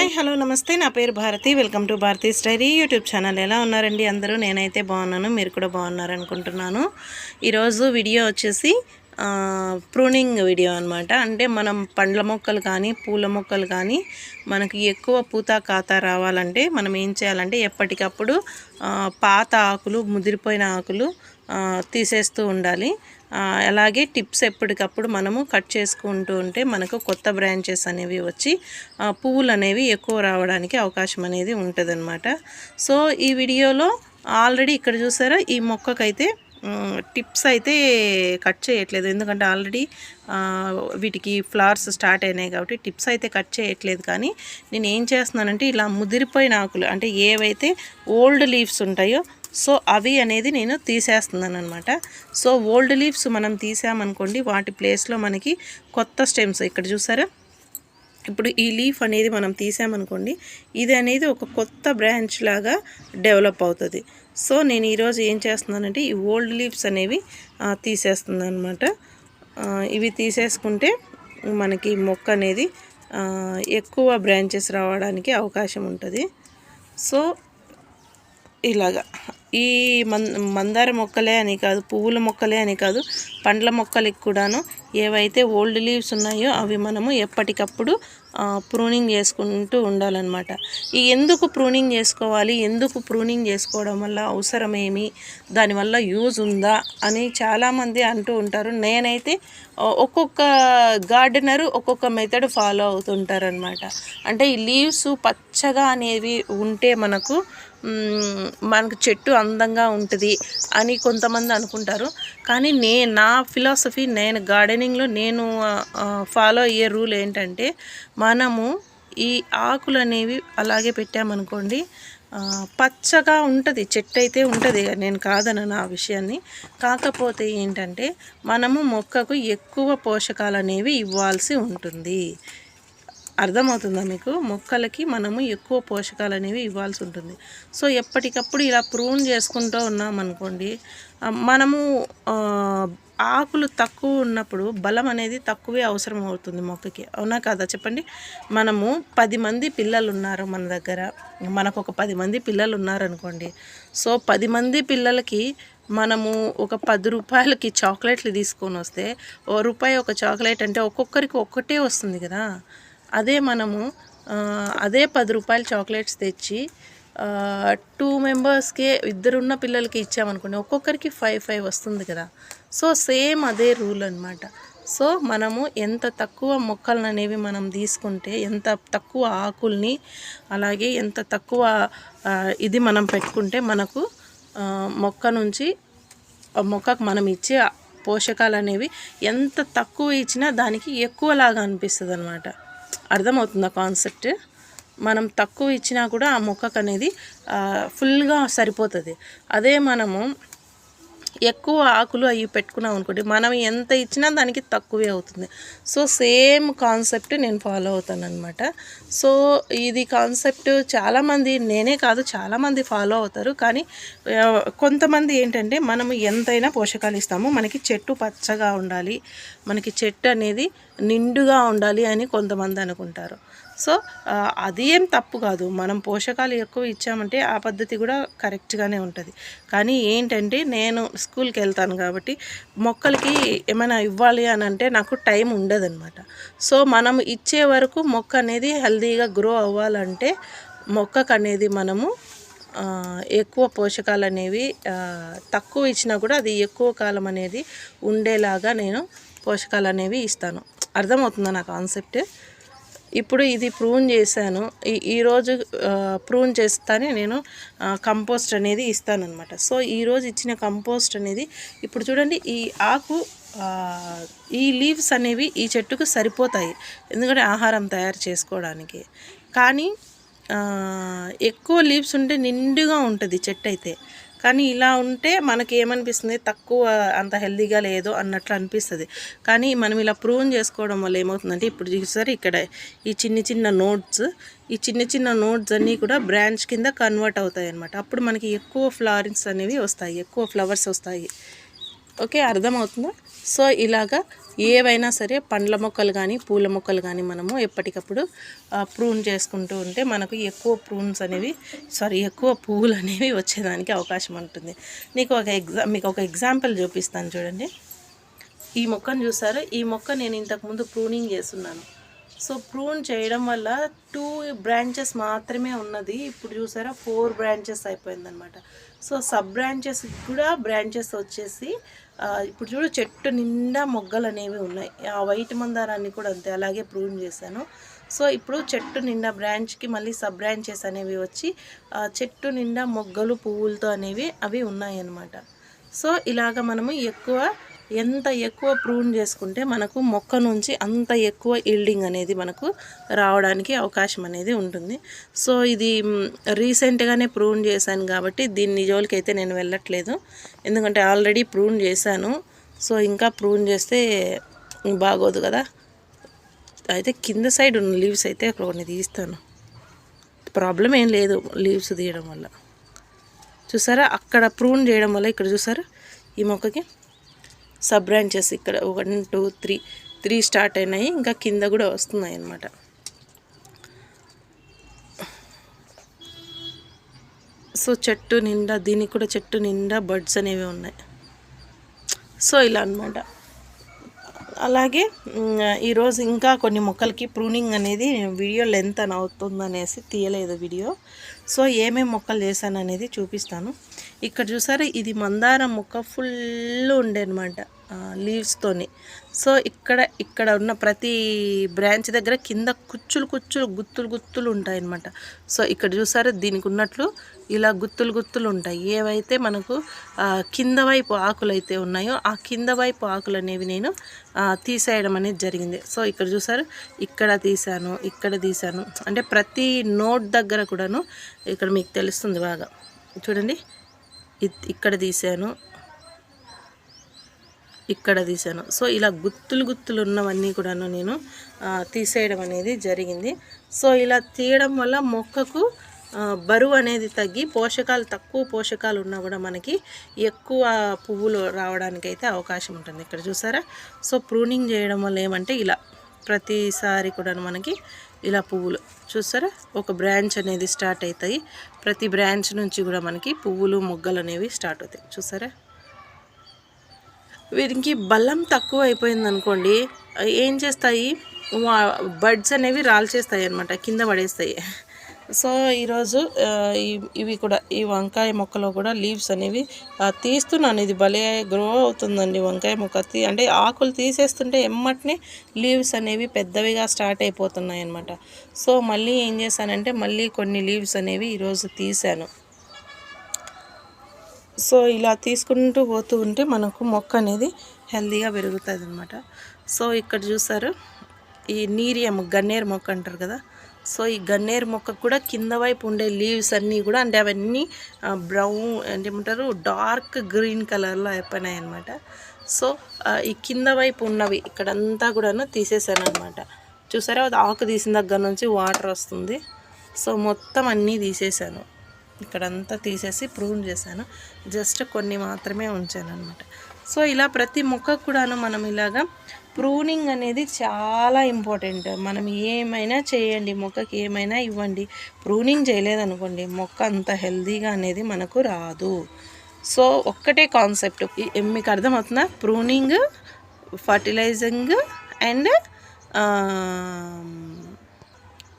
Hi hello నమస్తే. నా పేరు Bharati. Welcome to Bharati diary YouTube channel. ఎలా ఉన్నారండి అందరూ? నేనైతే బాగున్నాను. మీరు కూడా బాగున్నారు అనుకుంటున్నాను ఈరోజు వీడియో వచ్చేసి ప్రూనింగ్ వీడియో అనమాట అంటే మనం పండ్ల మొక్కలు కానీ పూల మొక్కలు కానీ మనకి ఎక్కువ పూత కాత రావాలంటే మనం ఏం చేయాలంటే ఎప్పటికప్పుడు పాత ఆకులు ముదిరిపోయిన ఆకులు తీసేస్తూ ఉండాలి. అలాగే టిప్స్ ఎప్పటికప్పుడు మనము కట్ చేసుకుంటూ ఉంటే మనకు కొత్త బ్రాంచెస్ అనేవి వచ్చి పువ్వులు అనేవి ఎక్కువ రావడానికి అవకాశం అనేది ఉంటుందన్నమాట. సో ఈ వీడియోలో ఆల్రెడీ ఇక్కడ చూసారా? ఈ మొక్కకైతే టిప్స్ అయితే కట్ చేయట్లేదు. ఎందుకంటే ఆల్రెడీ వీటికి ఫ్లవర్స్ స్టార్ట్ అయినాయి కాబట్టి టిప్స్ అయితే కట్ చేయట్లేదు. కానీ నేను ఏం చేస్తున్నానంటే ఇలా ముదిరిపోయిన ఆకులు అంటే ఏవైతే ఓల్డ్ లీవ్స్ ఉంటాయో సో అవి అనేది నేను తీసేస్తున్నాను అనమాట సో ఓల్డ్ లీవ్స్ మనం తీసామనుకోండి వాటి ప్లేస్లో మనకి కొత్త స్టెమ్స్ ఇక్కడ చూసారా? ఇప్పుడు ఈ లీఫ్ అనేది మనం తీసామనుకోండి ఇది అనేది ఒక కొత్త బ్రాంచ్ లాగా డెవలప్ అవుతుంది. సో నేను ఈరోజు ఏం చేస్తున్నానంటే ఈ ఓల్డ్ లీవ్స్ అనేవి తీసేస్తున్నాను అనమాట ఇవి తీసేసుకుంటే మనకి మొక్క అనేది ఎక్కువ బ్రాంచెస్ రావడానికి అవకాశం ఉంటుంది. సో ఇలాగా. ఈ మందార మొక్కలే అని కాదు పువ్వుల మొక్కలే అని కాదు పండ్ల మొక్కలకి కూడాను ఏవైతే ఓల్డ్ లీవ్స్ ఉన్నాయో అవి మనము ఎప్పటికప్పుడు ప్రూనింగ్ చేసుకుంటూ ఉండాలన్నమాట. ఈ ఎందుకు ప్రూనింగ్ చేసుకోవాలి ఎందుకు ప్రూనింగ్ చేసుకోవడం వల్ల అవసరమేమి దానివల్ల యూజ్ ఉందా అని చాలామంది అంటూ ఉంటారు. నేనైతే ఒక్కొక్క గార్డెనరు ఒక్కొక్క మెథడ్ ఫాలో అవుతుంటారనమాట అంటే ఈ లీవ్స్ పచ్చగా అనేవి ఉంటే మనకు మనకు చెట్టు అందంగా ఉంటుంది అని కొంతమంది అనుకుంటారు. కానీ నే నా ఫిలాసఫీ నేను గార్డెన్ గార్డెనింగ్లో నేను ఫాలో అయ్యే రూల్ ఏంటంటే మనము ఈ ఆకులు అనేవి అలాగే పెట్టామనుకోండి పచ్చగా ఉంటుంది చెట్టు అయితే ఉంటుంది నేను కాదను నా విషయాన్ని. కాకపోతే ఏంటంటే మనము మొక్కకు ఎక్కువ పోషకాలు అనేవి ఇవ్వాల్సి ఉంటుంది. అర్థమవుతుందా మీకు? మొక్కలకి మనము ఎక్కువ పోషకాలు అనేవి ఇవ్వాల్సి ఉంటుంది. సో ఎప్పటికప్పుడు ఇలా ప్రూన్ చేసుకుంటూ ఉన్నామనుకోండి మనము ఆకులు తక్కువ ఉన్నప్పుడు బలం అనేది తక్కువే అవసరం అవుతుంది మొక్కకి. అవునా కాదా? చెప్పండి. మనము పది మంది పిల్లలు ఉన్నారు మన దగ్గర. మనకు ఒక పది మంది పిల్లలు ఉన్నారనుకోండి సో పది మంది పిల్లలకి మనము ఒక పది రూపాయలకి చాక్లెట్లు తీసుకొని వస్తే ఓ రూపాయి ఒక చాక్లెట్ అంటే ఒక్కొక్కరికి ఒక్కటే వస్తుంది కదా. అదే మనము అదే పది రూపాయల చాక్లెట్స్ తెచ్చి టూ మెంబర్స్కే ఇద్దరున్న పిల్లలకి ఇచ్చామనుకోండి ఒక్కొక్కరికి ఫైవ్ ఫైవ్ వస్తుంది కదా. సో సేమ్ అదే రూల్ అనమాట సో మనము ఎంత తక్కువ మొక్కలను అనేవి మనం తీసుకుంటే ఎంత తక్కువ ఆకుల్ని అలాగే ఎంత తక్కువ ఇది మనం పెట్టుకుంటే మనకు మొక్క నుంచి ఆ మొక్కకు మనం ఇచ్చే పోషకాలు అనేవి ఎంత తక్కువ ఇచ్చినా దానికి ఎక్కువలాగా అనిపిస్తుంది అనమాట అర్థమవుతుంది ఆ కాన్సెప్ట్? మనం తక్కువ ఇచ్చినా కూడా ఆ మొక్కకు అనేది ఫుల్గా సరిపోతుంది. అదే మనము ఎక్కువ ఆకులు అవి పెట్టుకున్నాం అనుకోండి మనం ఎంత ఇచ్చినా దానికి తక్కువే అవుతుంది. సో సేమ్ కాన్సెప్ట్ నేను ఫాలో అవుతాను అనమాట సో ఇది కాన్సెప్ట్ చాలామంది నేనే కాదు చాలామంది ఫాలో అవుతారు. కానీ కొంతమంది ఏంటంటే మనము ఎంతైనా పోషకాలు ఇస్తాము. మనకి చెట్టు పచ్చగా ఉండాలి. మనకి చెట్టు అనేది నిండుగా ఉండాలి అని కొంతమంది అనుకుంటారు. సో అది ఏం తప్పు కాదు. మనం పోషకాలు ఎక్కువ ఇచ్చామంటే ఆ పద్ధతి కూడా కరెక్ట్గానే ఉంటుంది. కానీ ఏంటంటే నేను స్కూల్కి వెళ్తాను కాబట్టి మొక్కలకి ఏమైనా ఇవ్వాలి అని అంటే నాకు టైం ఉండదన్నమాట. సో మనం ఇచ్చే వరకు మొక్క అనేది హెల్తీగా గ్రో అవ్వాలంటే మొక్కకు అనేది మనము ఎక్కువ పోషకాలు అనేవి తక్కువ ఇచ్చినా కూడా అది ఎక్కువ కాలం అనేది ఉండేలాగా నేను పోషకాలు అనేవి ఇస్తాను. అర్థమవుతుందా నా కాన్సెప్ట్? ఇప్పుడు ఇది ప్రూన్ చేశాను. ఈ ఈరోజు ప్రూన్ చేస్తానే నేను కంపోస్ట్ అనేది ఇస్తానన్నమాట. సో ఈరోజు ఇచ్చిన కంపోస్ట్ అనేది ఇప్పుడు చూడండి ఈ ఆకు ఈ లీవ్స్ అనేవి ఈ చెట్టుకు సరిపోతాయి. ఎందుకంటే ఆహారం తయారు చేసుకోవడానికి. కానీ ఎక్కువ లీవ్స్ ఉంటే నిండుగా ఉంటుంది చెట్టు అయితే. కానీ ఇలా ఉంటే మనకి ఏమనిపిస్తుంది తక్కువ అంత హెల్తీగా లేదు అన్నట్లు అనిపిస్తుంది. కానీ మనం ఇలా ప్రూవ్ చేసుకోవడం వల్ల ఏమవుతుందంటే ఇప్పుడు చూసారు ఇక్కడ ఈ చిన్న చిన్న నోట్స్ ఈ చిన్న చిన్న నోట్స్ అన్నీ కూడా బ్రాంచ్ కింద కన్వర్ట్ అవుతాయి అన్నమాట అప్పుడు మనకి ఎక్కువ ఫ్లవరింగ్స్ అనేవి వస్తాయి ఎక్కువ ఫ్లవర్స్ వస్తాయి. ఓకే అర్థమవుతుందా? సో ఇలాగా ఏవైనా సరే పండ్ల మొక్కలు కానీ పూల మొక్కలు కానీ మనము ఎప్పటికప్పుడు ప్రూన్ చేసుకుంటూ ఉంటే మనకు ఎక్కువ ప్రూన్స్ అనేవి సారీ ఎక్కువ పువ్వులు అనేవి వచ్చేదానికి అవకాశం ఉంటుంది. నీకు ఒక ఎగ్జా మీకు ఒక ఎగ్జాంపుల్ చూపిస్తాను చూడండి. ఈ మొక్కను చూసారు? ఈ మొక్క నేను ఇంతకుముందు ప్రూనింగ్ చేస్తున్నాను. సో ప్రూన్ చేయడం వల్ల టూ బ్రాంచెస్ మాత్రమే ఉన్నది. ఇప్పుడు చూసారా? ఫోర్ బ్రాంచెస్ అయిపోయిందనమాట సో సబ్ బ్రాంచెస్ కూడా బ్రాంచెస్ వచ్చేసి ఇప్పుడు చూడు చెట్టు నిండా మొగ్గలు అనేవి ఉన్నాయి. ఆ వైట్ మందారాన్ని కూడా అంతే అలాగే ప్రూన్ చేశాను. సో ఇప్పుడు చెట్టు నిండా బ్రాంచ్కి మళ్ళీ సబ్ బ్రాంచెస్ అనేవి వచ్చి చెట్టు నిండా మొగ్గలు పువ్వులతో అనేవి అవి ఉన్నాయి అన్నమాట సో ఇలాగ మనము ఎక్కువ ఎంత ఎక్కువ ప్రూన్ చేసుకుంటే మనకు మొక్క నుంచి అంత ఎక్కువ ఈల్డింగ్ అనేది మనకు రావడానికి అవకాశం అనేది ఉంటుంది. సో ఇది రీసెంట్గానే ప్రూన్ చేశాను కాబట్టి దీన్ని జోలికి అయితే నేను వెళ్ళట్లేదు. ఎందుకంటే ఆల్రెడీ ప్రూన్ చేశాను. సో ఇంకా ప్రూన్ చేస్తే బాగోదు కదా. అయితే కింద సైడ్ ఉన్న లీవ్స్ అయితే కొన్ని తీస్తాను. ప్రాబ్లం ఏం లేదు లీవ్స్ తీయడం వల్ల. చూసారా? అక్కడ ప్రూన్ చేయడం వల్ల ఇక్కడ చూసారా? ఈ మొక్కకి సబ్ బ్రాంచెస్ ఇక్కడ one two three three start అయినాయి. ఇంకా కింద కూడా వస్తున్నాయి అన్నమాట. సో చెట్టు నిండా దీనికి కూడా చెట్టు నిండా బర్డ్స్ అనేవి ఉన్నాయి. సో ఇలా అన్నమాట. అలాగే ఈరోజు ఇంకా కొన్ని మొక్కలకి ప్రూనింగ్ అనేది వీడియో లెంత్ అని అవుతుందనేసి తీయలేదు వీడియో. సో ఏమేమి మొక్కలు చేశాను అనేది చూపిస్తాను. ఇక్కడ చూసారా ఇది మందారం మొక్క ఫుల్ ఉండే అనమాట లీవ్స్తోని సో ఇక్కడ ఇక్కడ ఉన్న ప్రతి బ్రాంచ్ దగ్గర కింద కుచ్చులు కుచ్చులు గుత్తులు గుత్తులు ఉంటాయి అనమాట సో ఇక్కడ చూసారా దీనికి ఉన్నట్లు ఇలా గుత్తులు గుత్తులు ఉంటాయి. ఏవైతే మనకు కింద వైపు ఆకులు అయితే ఉన్నాయో ఆ కింద వైపు ఆకులు అనేవి నేను తీసేయడం అనేది జరిగింది. సో ఇక్కడ చూసారు ఇక్కడ తీశాను ఇక్కడ తీసాను అంటే ప్రతి నోట్ దగ్గర కూడాను ఇక్కడ మీకు తెలుస్తుంది బాగా. చూడండి ఇక్కడ తీసాను ఇక్కడ తీసాను సో ఇలా గుత్తులు గుత్తులు ఉన్నవన్నీ కూడాను నేను తీసేయడం అనేది జరిగింది. సో ఇలా తీయడం వల్ల మొక్కకు బరువు అనేది తగ్గి పోషకాలు తక్కువ పోషకాలు ఉన్నా కూడా మనకి ఎక్కువ పువ్వులు రావడానికి అయితే అవకాశం ఉంటుంది. ఇక్కడ చూసారా? సో ప్రూనింగ్ చేయడం వల్ల ఏమంటే ఇలా ప్రతిసారి కూడా మనకి ఇలా పువ్వులు. చూసారా ఒక బ్రాంచ్ అనేది స్టార్ట్ అవుతాయి ప్రతి బ్రాంచ్ నుంచి కూడా మనకి పువ్వులు మొగ్గలు అనేవి స్టార్ట్ అవుతాయి. చూసారా వీరికి బలం తక్కువ అయిపోయింది అనుకోండి ఏం చేస్తాయి? వా- బడ్స్ అనేవి రాల్చేస్తాయి అనమాట కింద పడేస్తాయి. సో ఈరోజు ఇవి కూడా ఈ వంకాయ మొక్కలో కూడా లీవ్స్ అనేవి తీస్తున్నాను. ఇది భలే గ్రో అవుతుందండి వంకాయ మొక్క. తీ అంటే ఆకులు తీసేస్తుంటే ఎమ్మటినే లీవ్స్ అనేవి పెద్దవిగా స్టార్ట్ అయిపోతున్నాయి అనమాట సో మళ్ళీ ఏం చేశానంటే మళ్ళీ కొన్ని లీవ్స్ అనేవి ఈరోజు తీశాను. సో ఇలా తీసుకుంటూ పోతూ ఉంటే మనకు మొక్క అనేది హెల్తీగా పెరుగుతుంది అనమాట సో ఇక్కడ చూసారు ఈ నీరియం గన్నేరు మొక్క అంటారు కదా సో ఈ గన్నేరు మొక్కకు కూడా కింద వైపు ఉండే లీవ్స్ అన్నీ కూడా అంటే అవన్నీ బ్రౌన్ అంటే ఏమంటారు డార్క్ గ్రీన్ కలర్లో అయిపోయినాయి అనమాట సో ఈ కింద వైపు ఉన్నవి ఇక్కడంతా కూడాను తీసేసాను అనమాట చూసారా అది ఆకు తీసిన దగ్గర నుంచి వాటర్ వస్తుంది. సో మొత్తం అన్నీ తీసేసాను. ఇక్కడంతా తీసేసి ప్రూన్ చేశాను. జస్ట్ కొన్ని మాత్రమే ఉంచాను అనమాట సో ఇలా ప్రతి మొక్కకు కూడాను మనం ఇలాగా ప్రూనింగ్ అనేది చాలా ఇంపార్టెంట్. మనం ఏమైనా చేయండి మొక్కకి ఏమైనా ఇవ్వండి. ప్రూనింగ్ చేయలేదనుకోండి మొక్క అంత హెల్దీగా అనేది మనకు రాదు. సో ఒక్కటే కాన్సెప్ట్. మీకు అర్థమవుతుందా? Pruning fertilising and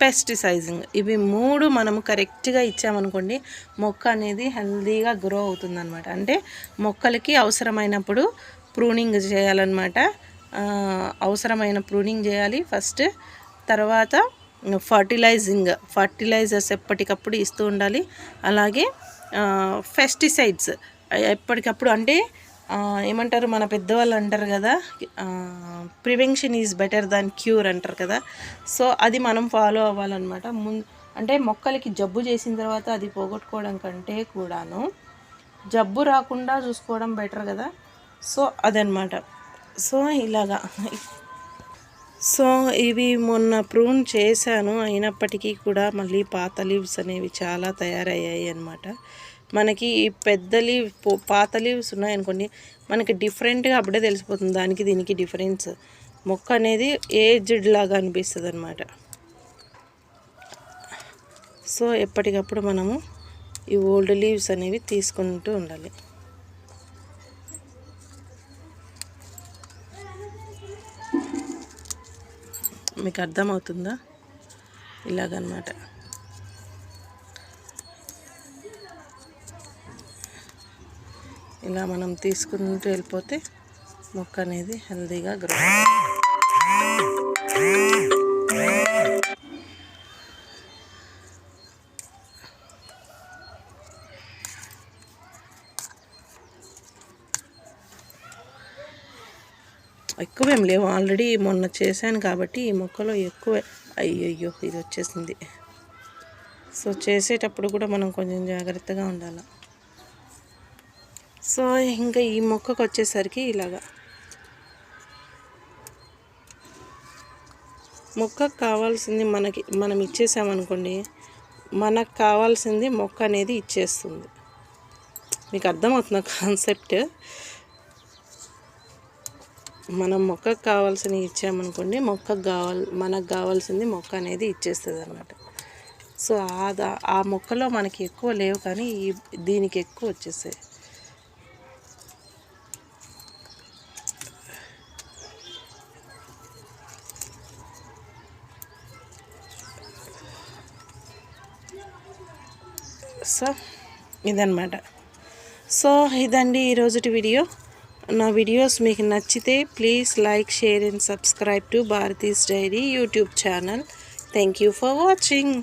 pesticising. ఇవి మూడు మనము కరెక్ట్గా ఇచ్చామనుకోండి మొక్క అనేది హెల్తీగా గ్రో అవుతుందన్నమాట. అంటే మొక్కలకి అవసరమైనప్పుడు ప్రూనింగ్ చేయాలన్నమాట. అవసరమైన ప్రూనింగ్ చేయాలి ఫస్ట్. తర్వాత ఫర్టిలైజింగ్ ఫర్టిలైజర్స్ ఎప్పటికప్పుడు ఇస్తూ ఉండాలి. అలాగే పెస్టిసైడ్స్ ఎప్పటికప్పుడు అంటే ఏమంటారు మన పెద్దవాళ్ళు అంటారు కదా prevention is better than cure అంటారు కదా. సో అది మనం ఫాలో అవ్వాలన్నమాట. ముందు అంటే మొక్కలకి జబ్బు చేసిన తర్వాత అది పోగొట్టుకోవడం కంటే కూడాను జబ్బు రాకుండా చూసుకోవడం బెటర్ కదా. సో అదనమాట సో ఇలాగా. సో ఇవి మొన్న ప్రూన్ చేశాను. అయినప్పటికీ కూడా మళ్ళీ పాత లీవ్స్ అనేవి చాలా తయారయ్యాయి అనమాట మనకి ఈ పెద్ద లీవ్ పాత లీవ్స్ ఉన్నాయనుకోండి మనకి డిఫరెంట్గా అప్పుడే తెలిసిపోతుంది దానికి దీనికి డిఫరెన్స్. మొక్క అనేది ఏజ్డ్ లాగా అనిపిస్తుంది అనమాట సో ఎప్పటికప్పుడు మనము ఈ ఓల్డ్ లీవ్స్ అనేవి తీసుకుంటూ ఉండాలి. మీకు అర్థమవుతుందా? ఇలాగనమాట. ఇలా మనం తీసుకుంటూ వెళ్ళిపోతే మొక్క అనేది హెల్తీగా గ్రో ఎక్కువేం లేవు. ఆల్రెడీ మొన్న చేశాను కాబట్టి ఈ మొక్కలో ఎక్కువ. అయ్యయ్యో ఇది వచ్చేసింది. సో చేసేటప్పుడు కూడా మనం కొంచెం జాగ్రత్తగా ఉండాలి. సో ఇంకా ఈ మొక్కకు వచ్చేసరికి ఇలాగా. మొక్కకు కావాల్సింది మనకి మనం ఇచ్చేసామనుకోండి మనకు కావాల్సింది మొక్క అనేది ఇచ్చేస్తుంది. మీకు అర్థమవుతున్న కాన్సెప్ట్ మనం మొక్కకు కావాల్సినవి ఇచ్చామనుకోండి మొక్కకు కావాలి మనకు కావాల్సింది మొక్క అనేది ఇచ్చేస్తుంది అనమాట సో ఆ ఆ మొక్కలో మనకి ఎక్కువ లేవు కానీ ఈ దీనికి ఎక్కువ వచ్చేసాయి సో ఇదన్నమాట. సో ఇదండి ఈరోజుటి వీడియో. నా వీడియోస్ మీకు నచ్చితే please like share and subscribe to Bharati's diary YouTube channel thank you for watching